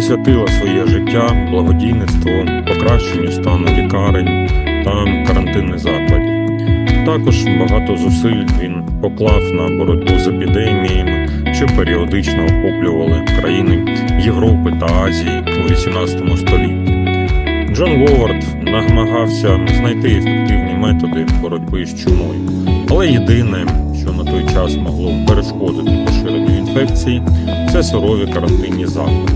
присвятила своє життя благодійництву, покращенню стану лікарень та карантинних закладів. Також багато зусиль він поклав на боротьбу з епідеміями, що періодично охоплювали країни Європи та Азії у 18 столітті. Джон Говард намагався знайти ефективні методи боротьби з чумою, але єдине, що на той час могло перешкодити поширенню інфекції, це сурові карантинні заходи.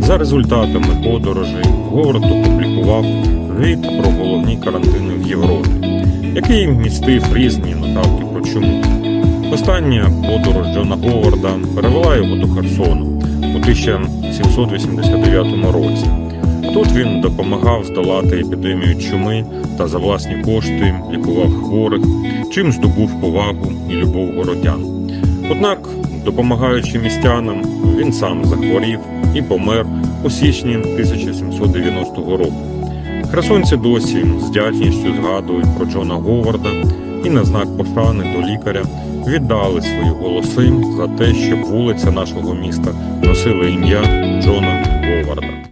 За результатами подорожей Говард опублікував гид про головні карантини в Європі, який містив різні нотатки про чуму. Остання подорож Джона Говарда перевела його до Херсону у 1789 році. Тут він допомагав здолати епідемію чуми та за власні кошти лікував хворих, чим здобув повагу і любов городян. Однак, допомагаючи містянам, він сам захворів і помер у січні 1790 року. Херсонці досі з дячністю згадують про Джона Говарда і на знак пошани до лікаря віддали свої голоси за те, щоб вулиця нашого міста носила ім'я Джона Говарда.